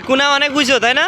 কুনা অনেক বুঝছ তাই না?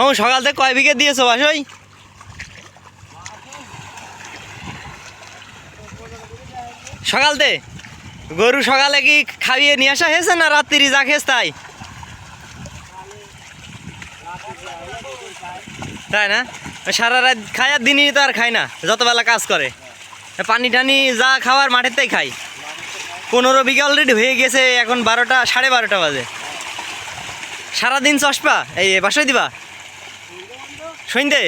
ও সকাল থেকে কয় বিঘে দিয়েছ বাসই? সকালতে? গরু সকালে কি খাইয়ে নিয়ে আসা হয়েছে না রাত্রি যা খেস তাই? তাই না? সারা রাত খায় আর দিনই তো আর খায় না, যতবেলা কাজ করে। পানি টানি যা খাওয়ার মাঠেতেই খাই পনেরো বিঘা অলরেডি হয়ে গেছে, এখন বারোটা, সাড়ে বারোটা বাজে। সারাদিন চশপা এই বাসায় দিবা? সন্ধ্যে